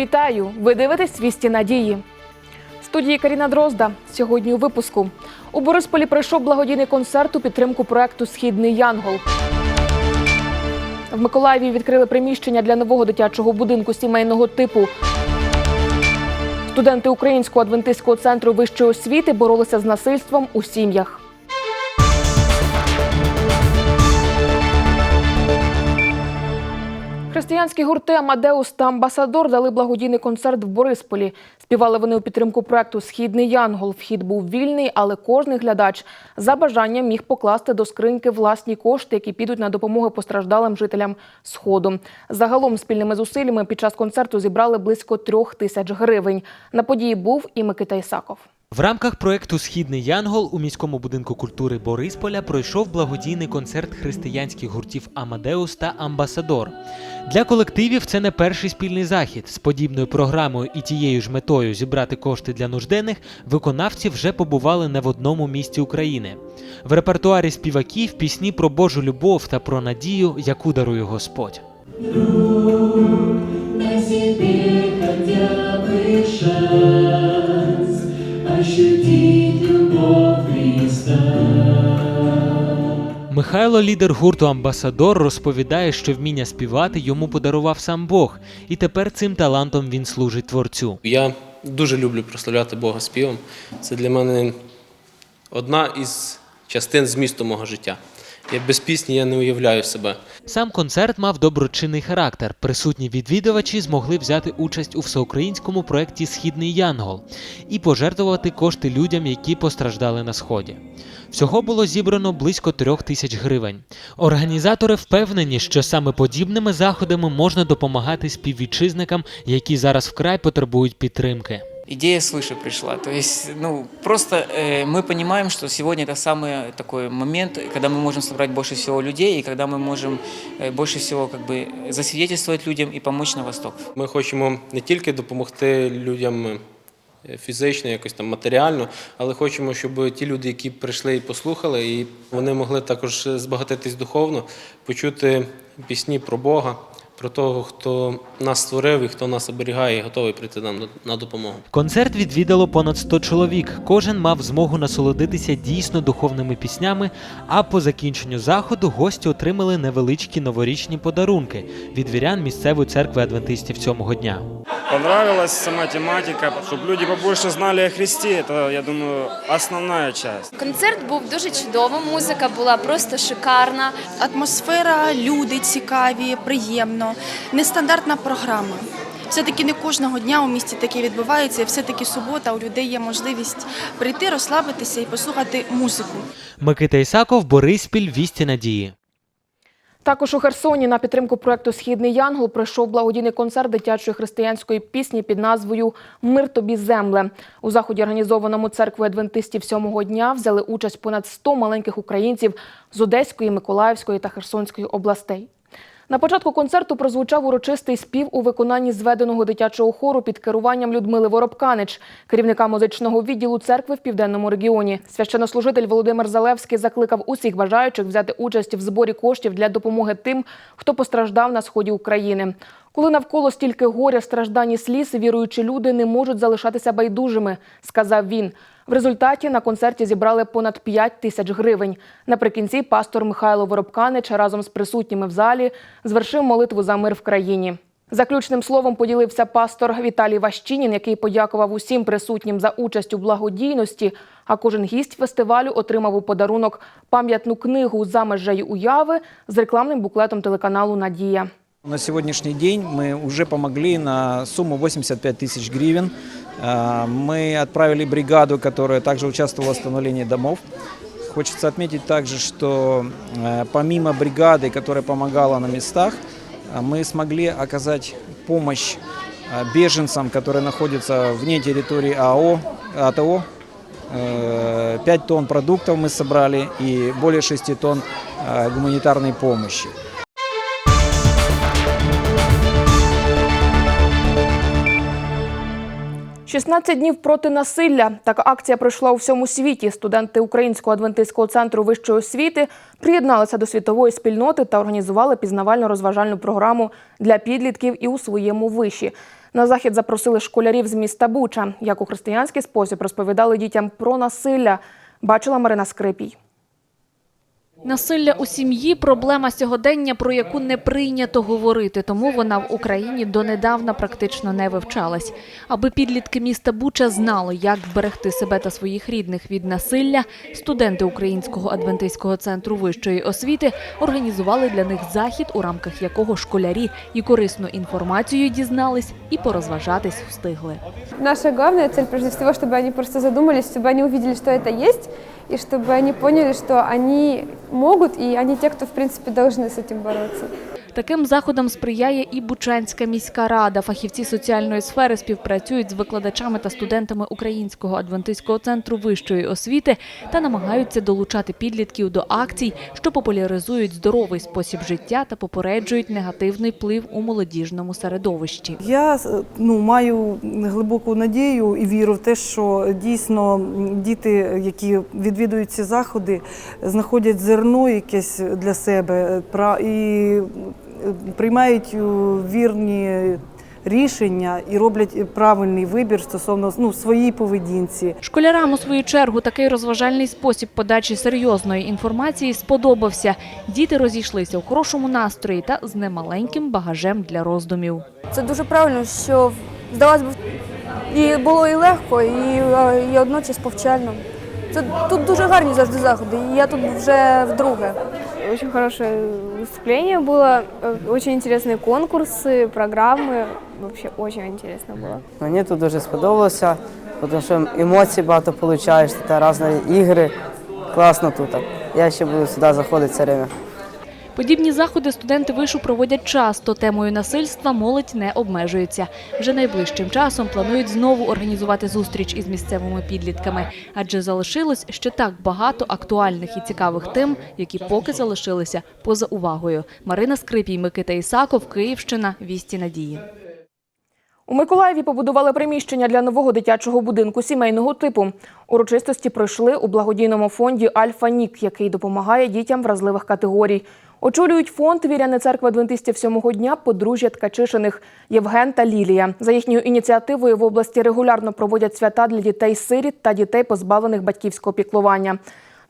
Вітаю! Ви дивитесь «Вісті надії. Студії Каріна Дрозда. Сьогодні у випуску. У Борисполі пройшов благодійний концерт у підтримку проекту Східний Янгол. В Миколаєві відкрили приміщення для нового дитячого будинку сімейного типу. Студенти Українського адвентистського центру вищої освіти боролися з насильством у сім'ях. Християнські гурти Амадеус та Амбасадор дали благодійний концерт в Борисполі. Співали вони у підтримку проекту Східний Янгол. Вхід був вільний, але кожний глядач за бажанням міг покласти до скриньки власні кошти, які підуть на допомогу постраждалим жителям Сходу. Загалом спільними зусиллями під час концерту зібрали близько трьох тисяч гривень. На події був і Микита Ісаков. В рамках проекту Східний Янгол у міському будинку культури Борисполя пройшов благодійний концерт християнських гуртів Амадеус та Амбасадор. Для колективів це не перший спільний захід. З подібною програмою і тією ж метою зібрати кошти для нужденних виконавці вже побували не в одному місті України. В репертуарі співаків пісні про Божу любов та про надію, яку дарує Господь. на себе хотя бы шанс Михайло, лідер гурту Амбасадор, розповідає, що вміння співати йому подарував сам Бог, і тепер цим талантом він служить творцю. Я дуже люблю прославляти Бога співом. Це для мене одна із частин змісту мого життя. Я без пісні я не уявляю себе. Сам концерт мав доброчинний характер. Присутні відвідувачі змогли взяти участь у всеукраїнському проєкті Східний Янгол і пожертвувати кошти людям, які постраждали на сході. Всього було зібрано близько трьох тисяч гривень. Організатори впевнені, що саме подібними заходами можна допомагати співвітчизникам, які зараз вкрай потребують підтримки идея свыше пришла. То есть, ну, просто э, мы понимаем, что сегодня это самый такой момент, когда мы можем собрать больше всего людей, и когда мы можем э, больше всего как бы засвидетельствовать людям и помочь на восток. Ми хочемо не тільки допомогти людям е, фізично, якось там матеріально, але хочемо, щоб ті люди, які прийшли і послухали, і вони могли також збагатитись духовно, почути пісні про Бога, про того, хто нас створив і хто нас оберігає, і готовий прийти нам на допомогу. Концерт відвідало понад 100 чоловік. Кожен мав змогу насолодитися дійсно духовними піснями. А по закінченню заходу гості отримали невеличкі новорічні подарунки від вірян місцевої церкви адвентистів сьомого дня. Понравилась сама тематика, чтобы люди побольше знали о Христе. Это, я думаю, основная часть. Концерт був дуже чудовим, музика була просто шикарна. Атмосфера, люди цікаві, приємно, нестандартна програма. Все-таки не кожного дня у місті таке відбувається, і все-таки субота у людей є можливість прийти, розслабитися і послухати музику. Микита Ісаков, Бориспіль, Вісті Надії. Також у Херсоні на підтримку проекту Східний Янгол пройшов благодійний концерт дитячої християнської пісні під назвою Мир тобі земле. У заході, організованому церквою адвентистів сьомого дня, взяли участь понад 100 маленьких українців з Одеської, Миколаївської та Херсонської областей. На початку концерту прозвучав урочистий спів у виконанні зведеного дитячого хору під керуванням Людмили Воробканич, керівника музичного відділу церкви в південному регіоні. Священнослужитель Володимир Залевський закликав усіх бажаючих взяти участь в зборі коштів для допомоги тим, хто постраждав на сході України. Коли навколо стільки горя, страждань сліз, віруючі люди не можуть залишатися байдужими, сказав він. В результаті на концерті зібрали понад 5 тисяч гривень. Наприкінці пастор Михайло Воробканич разом з присутніми в залі звершив молитву за мир в країні. Заключним словом поділився пастор Віталій Ващинін, який подякував усім присутнім за участь у благодійності. А кожен гість фестивалю отримав у подарунок пам'ятну книгу за межею уяви з рекламним буклетом телеканалу Надія. На сегодняшний день мы уже помогли на сумму 85 тысяч гривен. А, Мы отправили бригаду, которая также участвовала в восстановлении домов. Хочется отметить также, что э, помимо бригады, которая помогала на местах, а, мы смогли оказать помощь а, беженцам, которые находятся вне территории АО, АТО. Э, 5 тонн продуктов мы собрали и более 6 тонн э, гуманитарной помощи. 16 днів проти насилля. Така акція пройшла у всьому світі. Студенти Українського адвентистського центру вищої освіти приєдналися до світової спільноти та організували пізнавально-розважальну програму для підлітків і у своєму виші. На захід запросили школярів з міста Буча. Як у християнський спосіб розповідали дітям про насилля. Бачила Марина Скрипій. Насилля у сім'ї проблема сьогодення, про яку не прийнято говорити, тому вона в Україні донедавна практично не вивчалась. Аби підлітки міста Буча знали, як вберегти себе та своїх рідних від насилля, студенти Українського адвентистського центру вищої освіти організували для них захід, у рамках якого школярі і корисну інформацію дізнались, і порозважатись встигли. Наша главная цель, прежде всего, чтобы они просто задумались, чтобы они увидели, что это есть, и чтобы они поняли, что они могут, и они те, кто, в принципе, должны с этим бороться. Таким заходам сприяє і Бучанська міська рада. Фахівці соціальної сфери співпрацюють з викладачами та студентами Українського адвентистського центру вищої освіти та намагаються долучати підлітків до акцій, що популяризують здоровий спосіб життя та попереджують негативний вплив у молодіжному середовищі. Я е, ну, маю глибоку надію і віру в те, що дійсно діти, які відвідують ці заходи, знаходять зерно якесь для себе е, і приймають е, вірні рішення і роблять правильний вибір стосовно ну, своїй поведінці. Школярам у свою чергу такий розважальний спосіб подачі серйозної інформації сподобався. Діти розійшлися у хорошому настрої та з немаленьким багажем для роздумів. Це дуже правильно, що здавалось би, і було і легко, і, і одночас повчально. Це тут дуже гарні завжди заходи, і я тут вже вдруге Очень хорошее выступление было, э, очень интересные конкурсы, программы. Вообще очень интересно было. Мені тут дуже сподобалося, тому що емоцій багато отримуєш, та різні ігри. Класно тут. Я ще буду сюди заходити все время. Подібні заходи студенти вишу проводять часто. Темою насильства молодь не обмежується. Вже найближчим часом планують знову організувати зустріч із місцевими підлітками, адже залишилось ще так багато актуальних і цікавих тем, які поки залишилися поза увагою. Марина Скрипій, Микита Ісаков, Київщина, Вісті Надії. У Миколаєві побудували приміщення для нового дитячого будинку сімейного типу. Урочистості пройшли у благодійному фонді Альфа Нік, який допомагає дітям вразливих категорій. Очолюють фонд віряни церкви адвентистів сьомого дня подружжя Ткачишиних Євген та Лілія. За їхньою ініціативою в області регулярно проводять свята для дітей-сиріт та дітей, позбавлених батьківського піклування.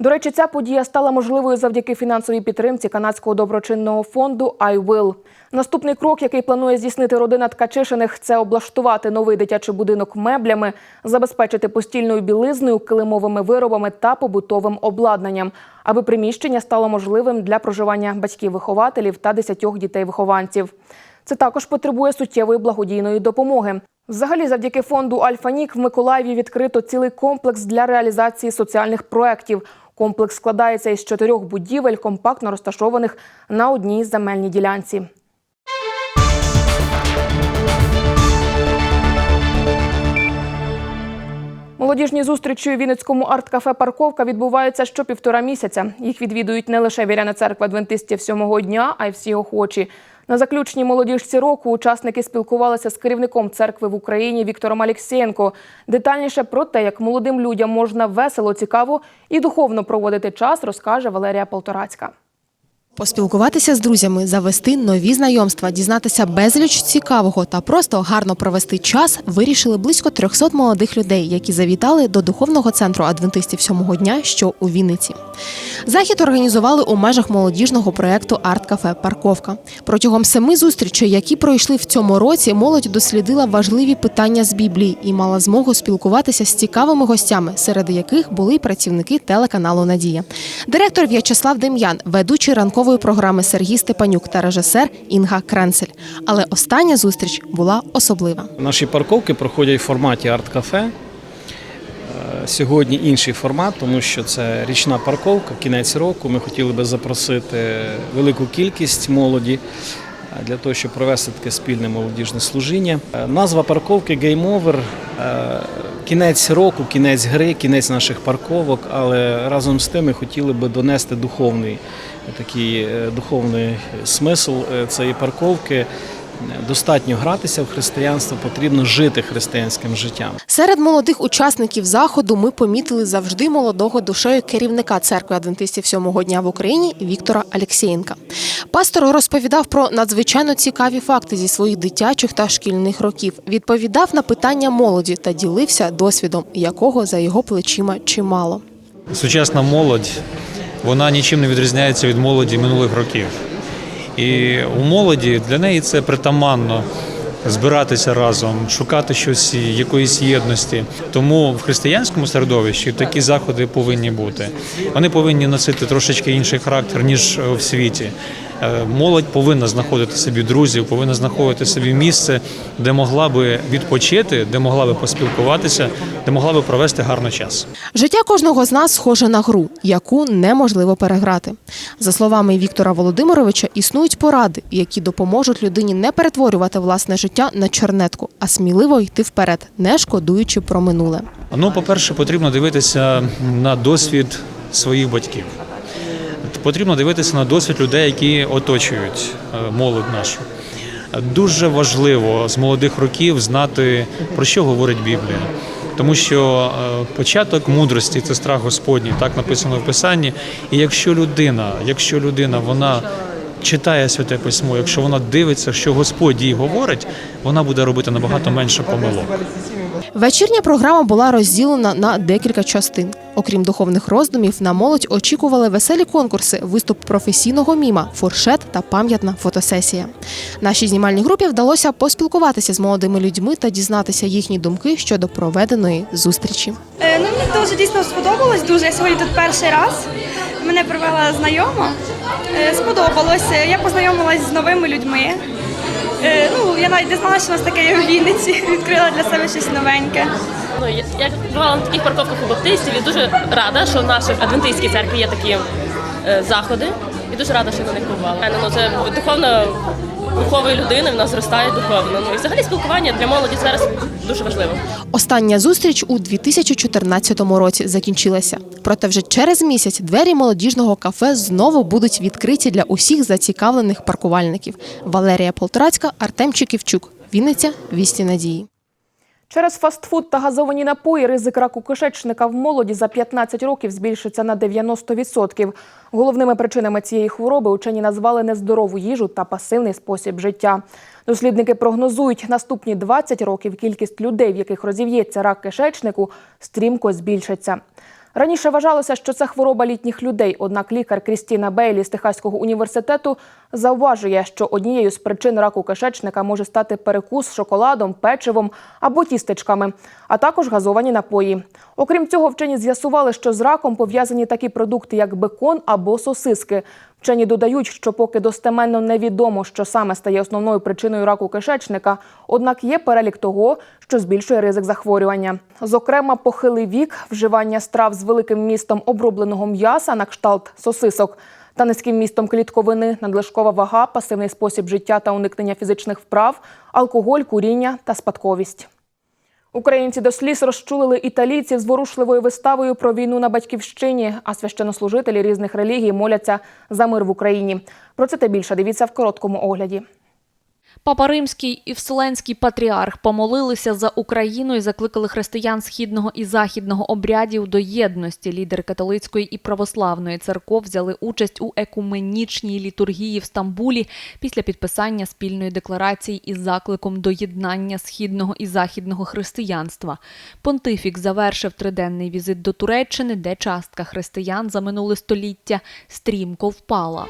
До речі, ця подія стала можливою завдяки фінансовій підтримці канадського доброчинного фонду I Will. Наступний крок, який планує здійснити родина Ткачишиних, це облаштувати новий дитячий будинок меблями, забезпечити постільною білизною, килимовими виробами та побутовим обладнанням, аби приміщення стало можливим для проживання батьків-вихователів та десятьох дітей-вихованців. Це також потребує суттєвої благодійної допомоги. Взагалі, завдяки фонду Альфа-Нік в Миколаєві відкрито цілий комплекс для реалізації соціальних проєктів. Комплекс складається із чотирьох будівель, компактно розташованих на одній земельній ділянці. Молодіжні зустрічі у Вінницькому арт-кафе Парковка відбуваються що півтора місяця. Їх відвідують не лише віряна церква адвентистів сьомого дня, а й всі охочі. На заключній молодіжці року учасники спілкувалися з керівником церкви в Україні Віктором Алєксєєнко. Детальніше про те, як молодим людям можна весело, цікаво і духовно проводити час, розкаже Валерія Полторацька. Поспілкуватися з друзями, завести нові знайомства, дізнатися безліч цікавого та просто гарно провести час вирішили близько 300 молодих людей, які завітали до духовного центру адвентистів сьомого дня, що у Вінниці. Захід організували у межах молодіжного проєкту Арт-кафе Парковка. Протягом семи зустрічей, які пройшли в цьому році, молодь дослідила важливі питання з Біблії і мала змогу спілкуватися з цікавими гостями, серед яких були й працівники телеканалу Надія. Директор В'ячеслав Дем'ян, ведучий ранкової програми Сергій Степанюк та режисер Інга Кренцель. Але остання зустріч була особлива. Наші парковки проходять в форматі арт-кафе. Е, Сьогодні інший формат, тому що це річна парковка, кінець року. Ми хотіли би запросити велику кількість молоді е, для того, щоб провести таке спільне молодіжне служіння. Е, Назва парковки Game Over. Кінець року, кінець гри, кінець наших парковок, але разом з тим ми хотіли би донести духовний такий е, духовний смисл е, цієї парковки. Достатньо гратися в християнство, потрібно жити християнським життям. Серед молодих учасників заходу ми помітили завжди молодого душею керівника церкви адвентистів сьомого дня в Україні Віктора Алєксєєнка. Пастор розповідав про надзвичайно цікаві факти зі своїх дитячих та шкільних років. Відповідав на питання молоді та ділився досвідом, якого за його плечима чимало. Сучасна молодь вона нічим не відрізняється від молоді минулих років. І у молоді для неї це притаманно збиратися разом, шукати щось, якоїсь єдності. Тому в християнському середовищі такі заходи повинні бути. Вони повинні носити трошечки інший характер, ніж в світі. Е, Молодь повинна знаходити собі друзів, повинна знаходити собі місце, де могла би відпочити, де могла би поспілкуватися, де могла би провести гарний час. Життя кожного з нас схоже на гру, яку неможливо переграти. За словами Віктора Володимировича, існують поради, які допоможуть людині не перетворювати власне життя на чернетку, а сміливо йти вперед, не шкодуючи про минуле. Ну, по-перше, потрібно дивитися на досвід своїх батьків. Потрібно дивитися на досвід людей, які оточують е, молодь нашу. Дуже важливо з молодих років знати, про що говорить Біблія. Тому що е, початок мудрості це страх Господній, так написано в Писанні. І якщо людина, якщо людина вона читає святе письмо, якщо вона дивиться, що Господь їй говорить, вона буде робити набагато менше помилок. Вечірня програма була розділена на декілька частин. Окрім духовних роздумів, на молодь очікували веселі конкурси, виступ професійного міма, фуршет та пам'ятна фотосесія. Нашій знімальній групі вдалося поспілкуватися з молодими людьми та дізнатися їхні думки щодо проведеної зустрічі. Е, Ну, мені дуже дійсно сподобалось. Дуже я сьогодні тут перший раз. Мене привела знайома. Е, Сподобалось. Я познайомилася з новими людьми. Е, Ну, я навіть не знала, що у нас таке є в Вінниці. Відкрила для себе щось новеньке. Ну, я я бувала на таких парковках у баптистів і дуже рада, що в нашій адвентистській церкві є такі е, заходи. І дуже рада, що на них побувала. Е, Ну, це духовна духової людини, вона зростає духовно. Ну і взагалі спілкування для молоді зараз дуже важливо. Остання зустріч у 2014 році закінчилася. Проте вже через місяць двері молодіжного кафе знову будуть відкриті для усіх зацікавлених паркувальників. Валерія Полторацька, Артем Чиківчук. Вінниця. Вісті надії. Через фастфуд та газовані напої ризик раку кишечника в молоді за 15 років збільшиться на 90%. Головними причинами цієї хвороби учені назвали нездорову їжу та пасивний спосіб життя. Дослідники прогнозують, наступні 20 років кількість людей, в яких розів'ється рак кишечнику, стрімко збільшиться. Раніше вважалося, що це хвороба літніх людей. Однак лікар Крістіна Бейлі з Техаського університету зауважує, що однією з причин раку кишечника може стати перекус шоколадом, печивом або тістечками, а також газовані напої. Окрім цього, вчені з'ясували, що з раком пов'язані такі продукти, як бекон або сосиски. Вчені додають, що поки достеменно невідомо, що саме стає основною причиною раку кишечника, однак є перелік того, що збільшує ризик захворювання. Зокрема, похилий вік, вживання страв з великим містом обробленого м'яса на кшталт сосисок та низьким містом клітковини, надлишкова вага, пасивний спосіб життя та уникнення фізичних вправ, алкоголь, куріння та спадковість. Українці до сліз розчулили італійців з ворушливою виставою про війну на батьківщині, а священнослужителі різних релігій моляться за мир в Україні. Про це та більше дивіться в короткому огляді. Папа Римський і Вселенський патріарх помолилися за Україну і закликали християн східного і західного обрядів до єдності. Лідери католицької і православної церков взяли участь у екуменічній літургії в Стамбулі після підписання спільної декларації із закликом до єднання східного і західного християнства. Понтифік завершив триденний візит до Туреччини, де частка християн за минуле століття стрімко впала.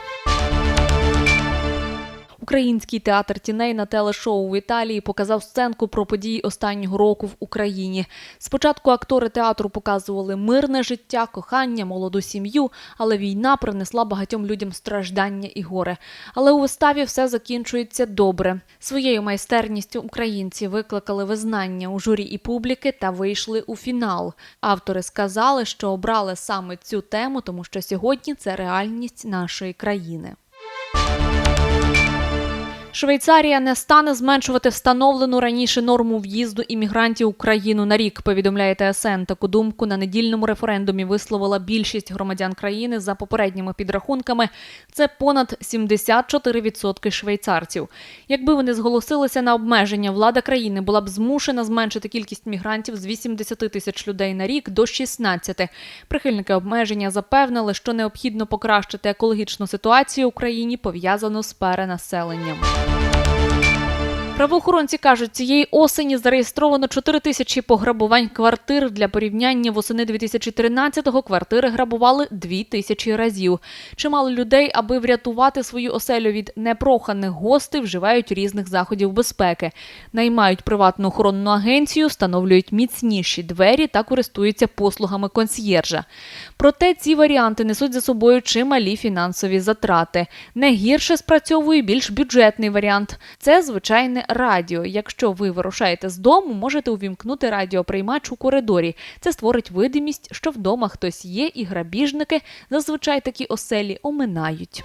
Український театр тіней на телешоу в Італії показав сценку про події останнього року в Україні. Спочатку актори театру показували мирне життя, кохання, молоду сім'ю, але війна принесла багатьом людям страждання і горе. Але у виставі все закінчується добре. Своєю майстерністю українці викликали визнання у журі і публіки та вийшли у фінал. Автори сказали, що обрали саме цю тему, тому що сьогодні це реальність нашої країни. Швейцарія не стане зменшувати встановлену раніше норму в'їзду іммігрантів в країну на рік. Повідомляє ТСН. Таку думку на недільному референдумі висловила більшість громадян країни за попередніми підрахунками. Це понад 74% швейцарців. Якби вони зголосилися на обмеження, влада країни була б змушена зменшити кількість мігрантів з 80 тисяч людей на рік до 16. Прихильники обмеження запевнили, що необхідно покращити екологічну ситуацію в країні пов'язану з перенаселенням. Правоохоронці кажуть, цієї осені зареєстровано 4 тисячі пограбувань квартир. Для порівняння восени 2013-го квартири грабували 2 тисячі разів. Чимало людей, аби врятувати свою оселю від непроханих гостей, вживають різних заходів безпеки. Наймають приватну охоронну агенцію, встановлюють міцніші двері та користуються послугами консьєржа. Проте ці варіанти несуть за собою чималі фінансові затрати. Не гірше спрацьовує більш бюджетний варіант. Це звичайне радіо. Якщо ви вирушаєте з дому, можете увімкнути радіоприймач у коридорі. Це створить видимість, що вдома хтось є, і грабіжники зазвичай такі оселі оминають.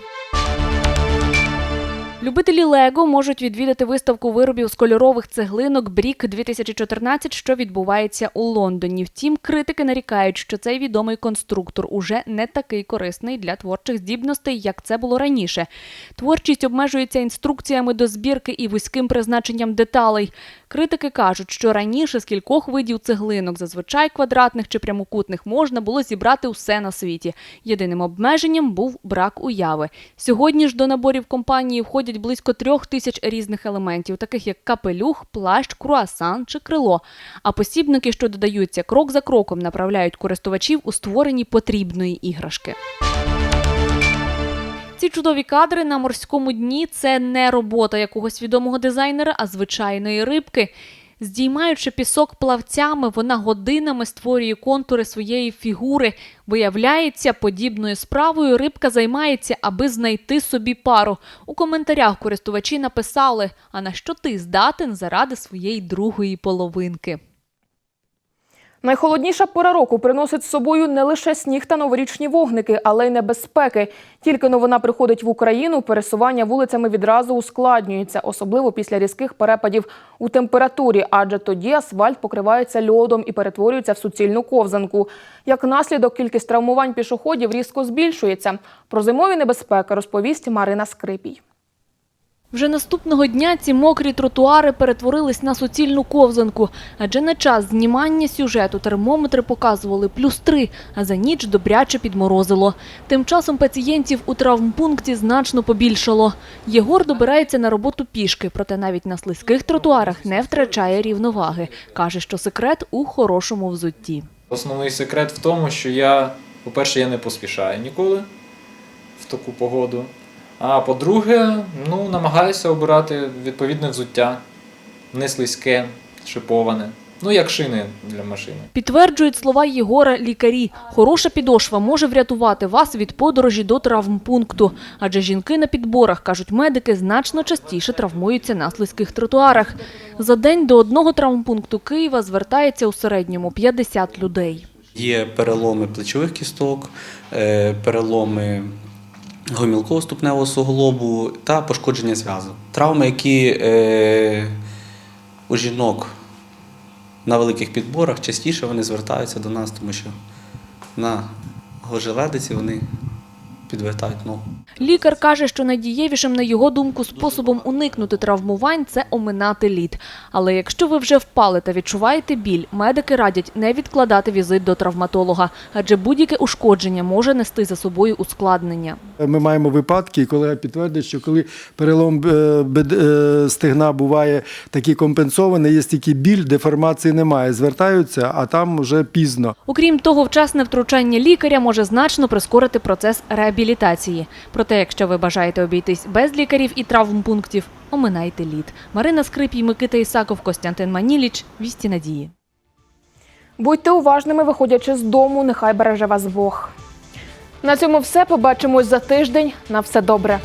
Любителі Лего можуть відвідати виставку виробів з кольорових цеглинок Брік 2014, що відбувається у Лондоні. Втім, критики нарікають, що цей відомий конструктор уже не такий корисний для творчих здібностей, як це було раніше. Творчість обмежується інструкціями до збірки і вузьким призначенням деталей. Критики кажуть, що раніше з кількох видів цеглинок, зазвичай квадратних чи прямокутних, можна було зібрати усе на світі. Єдиним обмеженням був брак уяви. Сьогодні ж до наборів компанії входять близько трьох тисяч різних елементів, таких як капелюх, плащ, круасан чи крило. А посібники, що додаються, крок за кроком направляють користувачів у створенні потрібної іграшки. Ці чудові кадри на морському дні це не робота якогось відомого дизайнера, а звичайної рибки. Здіймаючи пісок плавцями, вона годинами створює контури своєї фігури. Виявляється, подібною справою рибка займається, аби знайти собі пару. У коментарях користувачі написали: а на що ти здатен заради своєї другої половинки. Найхолодніша пора року приносить з собою не лише сніг та новорічні вогники, але й небезпеки. Тільки но вона приходить в Україну, пересування вулицями відразу ускладнюється, особливо після різких перепадів у температурі, адже тоді асфальт покривається льодом і перетворюється в суцільну ковзанку. Як наслідок, кількість травмувань пішоходів різко збільшується. Про зимові небезпеки розповість Марина Скрипій. Вже наступного дня ці мокрі тротуари перетворились на суцільну ковзанку, адже на час знімання сюжету термометри показували плюс три, а за ніч добряче підморозило. Тим часом пацієнтів у травмпункті значно побільшало. Єгор добирається на роботу пішки, проте навіть на слизьких тротуарах не втрачає рівноваги. Каже, що секрет у хорошому взутті. Основний секрет в тому, що я, по-перше, я не поспішаю ніколи в таку погоду. А по-друге, ну, намагаюся обирати відповідне взуття, не слизьке, шиповане. Ну, як шини для машини. Підтверджують слова Єгора лікарі. Хороша підошва може врятувати вас від подорожі до травмпункту. Адже жінки на підборах, кажуть медики, значно частіше травмуються на слизьких тротуарах. За день до одного травмпункту Києва звертається у середньому 50 людей. Є переломи плечових кісток, е, переломи гомілково-ступневого суглобу та пошкодження зв'язок. Травми, які е, у жінок на великих підборах частіше вони звертаються до нас, тому що на гожеледиці вони підвертають ногу. Лікар каже, що найдієвішим, на його думку, способом уникнути травмувань – це оминати лід. Але якщо ви вже впали та відчуваєте біль, медики радять не відкладати візит до травматолога, адже будь-яке ушкодження може нести за собою ускладнення. Ми маємо випадки, і колега підтвердить, що коли перелом е, е, стегна буває такий компенсований, є тільки біль, деформації немає. Звертаються, а там вже пізно. Окрім того, вчасне втручання лікаря може значно прискорити процес реабілітації. Проте, якщо ви бажаєте обійтись без лікарів і травмпунктів, оминайте лід. Марина Скрипій, Микита Ісаков, Костянтин Маніліч. Вісті надії. Будьте уважними, виходячи з дому, нехай береже вас Бог. На цьому все. Побачимось за тиждень. На все добре.